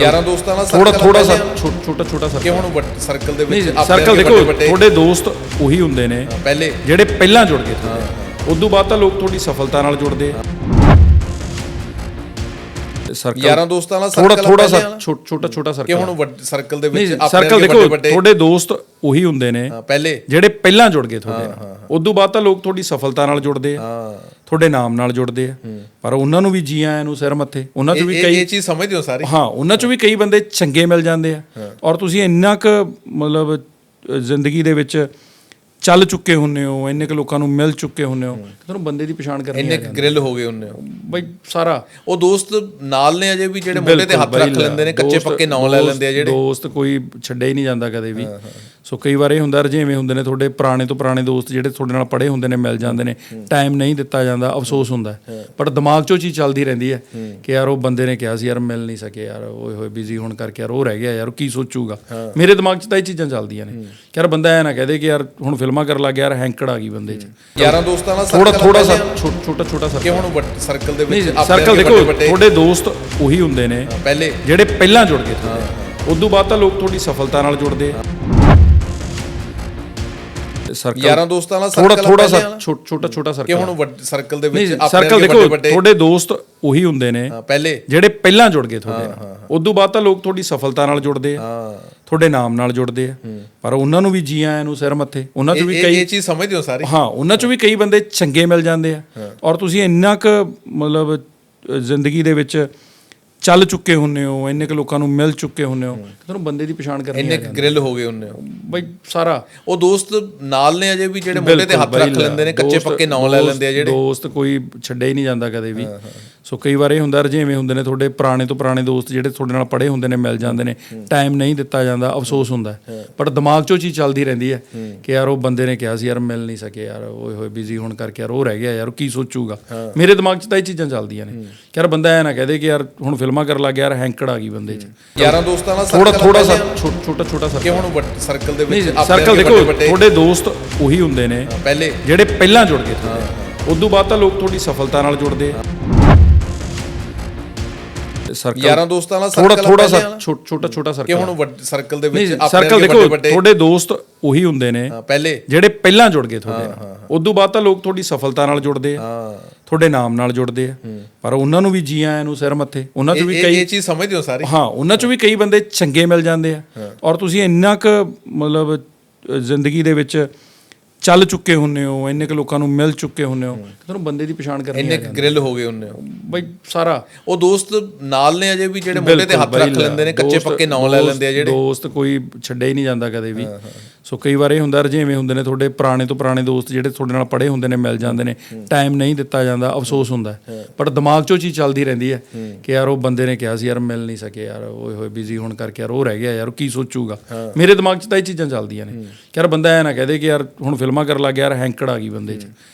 ਯਾਰਾਂ ਦੋਸਤਾਂ ਨਾਲ ਥੋੜਾ ਥੋੜਾ ਸਾ ਛੋਟਾ ਛੋਟਾ ਕਿ ਸਰਕਲ ਹੁਣ ਵੱਡ ਸਰਕਲ ਦੇ ਵਿੱਚ ਆਪਣੇ ਸਰਕਲ ਦੇਖੋ ਤੁਹਾਡੇ ਦੋਸਤ ਉਹੀ ਹੁੰਦੇ ਨੇ ਪਹਿਲੇ। ਜਿਹੜੇ ਪਹਿਲਾਂ ਜੁੜ ਗਏ ਤੁਹਾਡੇ। ਉਦੋਂ ਬਾਅਦ ਤਾਂ ਲੋਕ ਤੁਹਾਡੀ ਸਫਲਤਾ ਨਾਲ ਜੁੜਦੇ। ਆ ਸਰਕਲ ਯਾਰਾਂ ਦੋਸਤਾਂ ਨਾਲ ਥੋੜਾ ਥੋੜਾ ਸਾ ਛੋਟਾ ਛੋਟਾ ਕਿ ਸਰਕਲ ਹੁਣ ਵੱਡ ਸਰਕਲ ਦੇ ਵਿੱਚ ਆਪਣੇ ਸਰਕਲ ਦੇਖੋ ਤੁਹਾਡੇ ਦੋਸਤ ਉਹੀ ਹੁੰਦੇ ਨੇ। ਪਹਿਲੇ। ਜਿਹੜੇ ਪਹਿਲਾਂ ਜੁੜ ਗਏ ਤੁਹਾਡੇ। ਨਾਲ ਉਦੋਂ ਬਾਅਦ ਤਾਂ ਲੋਕ ਤੁਹਾਡੀ ਸਫਲਤਾ ਨਾਲ ਜੁੜਦੇ ਆ। ਤੁਹਾਡੇ ਨਾਮ ਨਾਲ ਜੁੜਦੇ ਆ। ਪਰ ਉਹਨਾਂ ਨੂੰ ਵੀ ਜੀ ਆਇਆਂ ਨੂੰ ਸਿਰ ਮੱਥੇ ਉਹਨਾਂ 'ਚ ਵੀ ਕਈ ਇਹ ਚੀਜ਼ ਸਮਝਦੇ ਹੋ ਸਾਰੇ? ਹਾਂ ਉਹਨਾਂ 'ਚੋਂ ਵੀ ਕਈ ਬੰਦੇ ਚੰਗੇ ਮਿਲ ਜਾਂਦੇ ਆ। ਔਰ ਤੁਸੀਂ ਇੰਨਾ ਕੁ ਮਤਲਬ ਜ਼ਿੰਦਗੀ ਦੇ ਵਿੱਚ ਚੱਲ ਚੁੱਕੇ ਹੁੰਨੇ ਹੋ ਇੰਨੇ ਕੁ ਲੋਕਾਂ ਨੂੰ ਮਿਲ ਚੁੱਕੇ ਹੁੰਨੇ ਹੋ ਤੁਹਾਨੂੰ ਬੰਦੇ ਦੀ ਪਛਾਣ ਕਰਨੀ ਇੰਨੇ ਹੈ ਗ੍ਰਿਲ ਹੋ ਗਏ ਉਹਨੇ ਬਈ ਸਾਰਾ। ਉਹ ਦੋਸਤ ਨਾਲ ਨੇ ਅਜੇ ਵੀ ਜਿਹੜੇ ਮੁੰਡੇ ਤੇ ਹੱਥ ਬਿਲਕੁਲ ਰੱਖ ਬਈ ਲੈਂਦੇ ਨੇ ਕੱਚੇ ਦੋਸਤ- ਪੱਕੇ ਨਾਂ ਲੈ ਲੈਂਦੇ ਆ ਜਿਹੜੇ। ਦੋਸਤ ਕੋਈ ਛੱਡਿਆ ਹੀ ਨਹੀਂ ਜਾਂਦਾ ਕਦੇ ਵੀ। ਸੋ ਕਈ ਵਾਰ ਇਹ ਹੁੰਦਾ ਰਜੇਵੇਂ ਹੁੰਦੇ ਨੇ ਤੁਹਾਡੇ ਪੁਰਾਣੇ ਤੋਂ ਪੁਰਾਣੇ ਦੋਸਤ ਜਿਹੜੇ ਤੁਹਾਡੇ ਨਾਲ ਪੜ੍ਹੇ ਹੁੰਦੇ ਨੇ ਮਿਲ ਜਾਂਦੇ ਨੇ। ਟਾਈਮ ਨਹੀਂ ਦਿੱਤਾ ਜਾਂਦਾ ਅਫਸੋਸ ਹੁੰਦਾ। ਹੈ। ਪਰ ਦਿਮਾਗ 'ਚੋਂ ਚੀਜ਼ ਚੱਲਦੀ ਰਹਿੰਦੀ ਹੈ ਕਿ ਯਾਰ ਉਹ ਬੰਦੇ ਨੇ ਕਿਹਾ ਸੀ ਯਾਰ ਮਿਲ ਨਹੀਂ ਸਕੇ ਯਾਰ ਓਏ ਹੋਏ ਬਿਜ਼ੀ ਹੋਣ ਕਰਕੇ ਯਾਰ ਉਹ ਰਹਿ ਗਿਆ ਯਾਰ ਉਹ ਕੀ ਸੋਚੂਗਾ? ਮੇਰੇ ਦਿਮਾਗ 'ਚ ਤਾਂ ਇਹ ਚੀਜ਼ਾਂ ਚੱਲਦੀਆਂ ਨੇ ਕਿ ਯਾਰ ਬੰਦਾ ਐ ਨਾ ਕਹਦੇ ਕਿ ਯਾਰ ਹੁਣ ਫਿਲਮਾਂ ਕਰਨ ਲੱਗ ਗਿਆ ਯਾਰ ਹੈਂਕੜ ਆ ਗਈ ਬੰਦੇ 'ਚ। ਯਾਰਾਂ ਦੋਸਤਾਂ ਨਾਲ ਥੋੜਾ ਥੋੜਾ ਸਾ ਛੋਟਾ ਛੋਟਾ ਸਰਕਲ ਕਿ ਹੁਣ ਵੱਡ ਸਰਕਲ ਦੇ ਵਿੱਚ ਸਰਕਲ ਦੇਖੋ ਤੁਹਾਡੇ ਦੋਸਤ ਉਹੀ ਹੁੰਦੇ ਨੇ ਪਹਿਲੇ। ਜਿਹੜੇ ਪਹਿਲਾਂ ਜੁੜ ਗਏ ਉਦੋਂ ਬਾਅਦ ਤਾਂ ਲੋਕ ਤੁਹਾਡੀ ਸਫਲਤਾ ਨਾਲ ਜੁੜਦੇ ਆ। ਸਰਕਲ ਯਾਰਾਂ ਦੋਸਤਾਂ ਨਾਲ ਥੋੜਾ ਥੋੜਾ ਛੋਟਾ ਛੋਟਾ ਕਿ ਸਰਕਲ ਹੁਣ ਵੱਡ ਸਰਕਲ ਦੇ ਵਿੱਚ ਆਪਣੇ ਸਰਕਲ ਦੇਖੋ ਵੱਡੇ- ਤੁਹਾਡੇ ਦੋਸਤ ਉਹੀ ਹੁੰਦੇ ਨੇ ਹਾਂ, ਪਹਿਲੇ। ਜਿਹੜੇ ਪਹਿਲਾਂ ਜੁੜ ਗਏ ਤੁਹਾਡੇ ਨਾਲ। ਉਦੋਂ ਬਾਅਦ ਤਾਂ ਲੋਕ ਤੁਹਾਡੀ ਸਫਲਤਾ ਨਾਲ ਜੁੜਦੇ ਆ ਹਾਂ। ਤੁਹਾਡੇ ਨਾਮ ਨਾਲ ਜੁੜਦੇ ਆ। ਪਰ ਉਹਨਾਂ ਨੂੰ ਵੀ ਜੀ ਆਇਆਂ ਨੂੰ ਸਿਰ ਮੱਥੇ। ਉਹਨਾਂ 'ਚ ਵੀ ਕਈ ਇਹ ਚੀਜ਼ ਸਮਝਦੇ ਹੋ ਸਾਰੇ। ਹਾਂ ਉਹਨਾਂ 'ਚੋਂ ਵੀ ਕਈ ਬੰਦੇ ਚੰਗੇ ਮਿਲ ਜਾਂਦੇ ਆ। ਔਰ ਤੁਸੀਂ ਇੰਨਾ ਕੁ ਮਤਲਬ ਜ਼ਿੰਦਗੀ ਦੇ ਵਿੱਚ ਚੱਲ ਚੁੱਕੇ ਹੁੰਨੇ ਹੋ ਇੰਨੇ ਕੁ ਲੋਕਾਂ ਨੂੰ ਮਿਲ ਚੁੱਕੇ ਹੁੰਨੇ ਹੋ ਕਿ ਤੁਹਾਨੂੰ ਬੰਦੇ ਦੀ ਪਛਾਣ ਕਰਨੀ ਇੰਨੇ ਹੈ। ਗ੍ਰਿਲ ਹੋ ਗਏ ਉਹਨੇ ਬਈ ਸਾਰਾ। ਉਹ ਦੋਸਤ ਨਾਲ ਨੇ ਅਜੇ ਵੀ ਜਿਹੜੇ ਮੁੰਡੇ ਤੇ ਹੱਥ ਰੱਖ ਲੈਂਦੇ ਨੇ ਕੱਚੇ ਪੱਕੇ ਨਾਂ ਲੈ ਲੈਂਦੇ ਆ ਜਿਹੜੇ। ਦੋਸਤ ਕੋਈ ਛੱਡਿਆ ਹੀ ਨਹੀਂ ਜਾਂਦਾ ਕਦੇ ਵੀ। ਸੋ ਕਈ ਵਾਰ ਇਹ ਹੁੰਦਾ ਰਜੇਵੇਂ ਹੁੰਦੇ ਨੇ ਤੁਹਾਡੇ ਪੁਰਾਣੇ ਤੋਂ ਪੁਰਾਣੇ ਦੋਸਤ ਜਿਹੜੇ ਤੁਹਾਡੇ ਨਾਲ ਪੜ੍ਹੇ ਹੁੰਦੇ ਨੇ ਮਿਲ ਜਾਂਦੇ ਨੇ। ਟਾਈਮ ਨਹੀਂ ਦਿੱਤਾ ਜਾਂਦਾ ਅਫਸੋਸ ਹੁੰਦਾ। ਪਰ ਦਿਮਾਗ 'ਚੋਂ ਚੀਜ਼ ਚੱਲਦੀ ਰਹਿੰਦੀ ਹੈ ਕਿ ਯਾਰ ਉਹ ਬੰਦੇ ਨੇ ਕਿਹਾ ਸੀ ਯਾਰ ਮਿਲ ਨਹੀਂ ਸਕੇ ਯਾਰ ਓਏ ਹੋਏ ਬਿਜ਼ੀ ਹੋਣ ਕਰਕੇ ਯਾਰ ਉਹ ਰਹਿ ਗਿਆ ਯਾਰ ਕੀ ਸੋਚੂਗਾ? ਮੇਰੇ ਦਿਮਾਗ 'ਚ ਤਾਂ ਇਹ ਚੀਜ਼ਾਂ ਚੱਲਦੀਆਂ ਨੇ। ਕਿ ਯਾਰ ਬੰਦਾ ਐ ਨਾ ਕਹਦੇ ਕਿ ਯਾਰ ਹੁਣ ਫਿਲਮਾਂ ਕਰਨ ਲੱਗ ਗਿਆ ਯਾਰ ਹੈਂਕੜ ਆ ਗਈ ਬੰਦੇ 'ਚ। ਯਾਰਾਂ ਦੋਸਤਾਂ ਨਾਲ ਥੋੜਾ ਥੋੜਾ ਛੋਟਾ ਛੋਟਾ ਸਰਕਲ ਹੁਣ ਵੱਡ ਸਰਕਲ ਦੇ ਵਿੱਚ ਆਪਣੇ ਸਰਕਲ ਦੇਖੋ ਤੁਹਾਡੇ ਦੋਸਤ ਉਹੀ ਹੁੰਦੇ ਨੇ ਪਹਿਲੇ ਜਿਹੜੇ ਪਹਿਲਾਂ ਜੁੜ ਗਏ ਤੁਹਾਡੇ। ਉਦੋਂ ਬਾਅਦ ਤਾਂ ਲੋਕ ਤੁਹਾਡੀ ਸਫਲਤਾ ਨਾਲ ਜੁੜਦੇ ਆ। ਸਰਕਲ ਯਾਰਾਂ ਦੋਸਤਾਂ ਨਾਲ ਥੋੜਾ circle ਥੋੜਾ ਪਹਿਲੇ ਛੋਟਾ ਛੋਟਾ ਕਿ ਸਰਕਲ ਹੁਣ ਵੱਡ ਸਰਕਲ ਦੇ ਵਿੱਚ ਆਪਣੇ ਸਰਕਲ ਦੇਖੋ ਵੱਡੇ- ਤੁਹਾਡੇ ਦੋਸਤ ਉਹੀ ਹੁੰਦੇ ਨੇ। ਹਾਂ, ਪਹਿਲੇ। ਜਿਹੜੇ ਪਹਿਲਾਂ ਜੁੜ ਗਏ ਤੁਹਾਡੇ ਨਾਲ। ਉਦੋਂ ਬਾਅਦ ਤਾਂ ਲੋਕ ਤੁਹਾਡੀ ਸਫਲਤਾ ਨਾਲ ਜੁੜਦੇ ਆ। ਹਾਂ। ਤੁਹਾਡੇ ਨਾਮ ਨਾਲ ਜੁੜਦੇ ਆ। ਪਰ ਉਹਨਾਂ ਨੂੰ ਵੀ ਜੀ ਆਇਆਂ ਨੂੰ ਸਿਰ ਮੱਥੇ। ਉਹਨਾਂ 'ਚ ਵੀ ਕਈ ਇਹ ਚੀਜ਼ ਸਮਝਦੇ ਹੋ ਸਾਰੇ। ਹਾਂ ਉਹਨਾਂ 'ਚੋਂ ਵੀ ਕਈ ਬੰਦੇ ਚੰਗੇ ਮਿਲ ਜਾਂਦੇ ਆ। ਔਰ ਤੁਸੀਂ ਇੰਨਾ ਕੁ ਮਤਲਬ ਜ਼ਿੰਦਗੀ ਦੇ ਵਿੱਚ ਚੱਲ ਚੁੱਕੇ ਹੁੰਨੇ ਹੋ ਇੰਨੇ ਕੁ ਲੋਕਾਂ ਨੂੰ ਮਿਲ ਚੁੱਕੇ ਹੁੰਨੇ ਹੋ ਤੁਹਾਨੂੰ ਬੰਦੇ ਦੀ ਪਛਾਣ ਕਰਨੀ ਇੰਨੇ ਹੈ ਗ੍ਰਿਲ ਹੋ ਗਏ ਉਹਨੇ ਬਈ ਸਾਰਾ। ਉਹ ਦੋਸਤ ਨਾਲ ਨੇ ਅਜੇ ਵੀ ਜਿਹੜੇ ਮੁੰਡੇ ਤੇ ਹੱਥ ਬਿਲਕੁਲ ਰੱਖ ਬਈ ਲੈਂਦੇ ਨੇ ਕੱਚੇ ਦੋਸਤ- ਪੱਕੇ ਨਾਂ ਲੈ ਲੈਂਦੇ ਆ ਜਿਹੜੇ। ਦੋਸਤ ਕੋਈ ਛੱਡਿਆ ਹੀ ਨਹੀਂ ਜਾਂਦਾ ਕਦੇ ਵੀ। ਸੋ ਕਈ ਵਾਰ ਇਹ ਹੁੰਦਾ ਰਜੇਵੇਂ ਹੁੰਦੇ ਨੇ ਤੁਹਾਡੇ ਪੁਰਾਣੇ ਤੋਂ ਪੁਰਾਣੇ ਦੋਸਤ ਜਿਹੜੇ ਤੁਹਾਡੇ ਨਾਲ ਪੜ੍ਹੇ ਹੁੰਦੇ ਨੇ ਮਿਲ ਜਾਂਦੇ ਨੇ। ਟਾਈਮ ਨਹੀਂ ਦਿੱਤਾ ਜਾਂਦਾ ਅਫਸੋਸ ਹੁੰਦਾ। ਹੈ। ਪਰ ਦਿਮਾਗ 'ਚੋਂ ਚੀਜ਼ ਚੱਲਦੀ ਰਹਿੰਦੀ ਹੈ ਕਿ ਯਾਰ ਉਹ ਬੰਦੇ ਨੇ ਕਿਹਾ ਸੀ ਯਾਰ ਮਿਲ ਨਹੀਂ ਸਕੇ ਯਾਰ ਓਏ ਹੋਏ ਬਿਜ਼ੀ ਹੋਣ ਕਰਕੇ ਯਾਰ ਉਹ ਰਹਿ ਗਿਆ ਯਾਰ ਉਹ ਕੀ ਸੋਚੂਗਾ? ਮੇਰੇ ਦਿਮਾਗ 'ਚ ਤਾਂ ਇਹ ਚੀਜ਼ਾਂ ਚੱਲਦੀਆਂ ਨੇ ਕਿ ਯਾਰ ਬੰਦਾ ਐ ਨਾ ਕਹਦੇ ਕਿ ਯਾਰ ਹੁਣ ਫਿਲਮਾਂ ਕਰਨ ਲੱਗ ਗਿਆ ਯਾਰ ਹੈਂਕੜ ਆ ਗਈ ਬੰਦੇ 'ਚ।